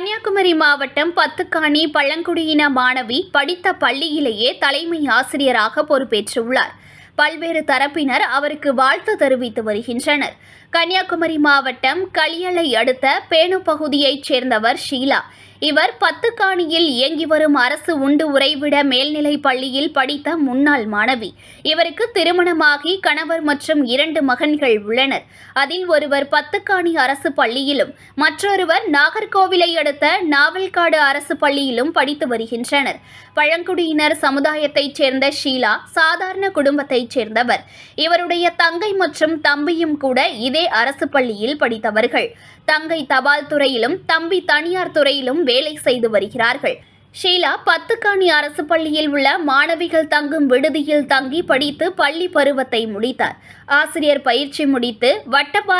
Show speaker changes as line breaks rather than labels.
கன்னியாகுமரி மாவட்டம் பத்துக்காணி பழங்குடியின மாணவி படித்த பள்ளியிலேயே தலைமை ஆசிரியராக பொறுப்பேற்றுள்ளார். பல்வேறு தரப்பினர் அவருக்கு வாழ்த்து தெரிவித்து வருகின்றனர். கன்னியாகுமரி மாவட்டம் களியலை அடுத்த பேணு பகுதியைச் சேர்ந்தவர் ஷீலா. இவர் பத்துக்காணியில் இயங்கி வரும் அரசு உண்டு உறைவிட மேல்நிலைப் பள்ளியில் படித்த முன்னாள் மாணவி. இவருக்கு திருமணமாகி கணவர் மற்றும் இரண்டு மகன்கள் உள்ளனர். அதில் ஒருவர் பத்துக்காணி அரசு பள்ளியிலும் மற்றொருவர் நாகர்கோவிலை அடுத்த நாவல்காடு அரசு பள்ளியிலும் படித்து வருகின்றனர். பழங்குடியினர் சமுதாயத்தைச் சேர்ந்த ஷீலா சாதாரண குடும்பத்தைச் சேர்ந்தவர். இவருடைய தங்கை மற்றும் தம்பியும் கூட இதே அரசு பள்ளியில் படித்தவர்கள். தங்கை தபால் துறையிலும் தம்பி தனியார் துறையிலும் வேலை செய்து வருகிறார்கள். ஷீலா பத்துக்காணி அரசு பள்ளியில் உள்ள மாணவிகள் தங்கும் விடுதியில் தங்கி படித்து பள்ளி பருவத்தை முடித்தார். ஆசிரியர் பயிற்சி முடித்து வட்டப்பா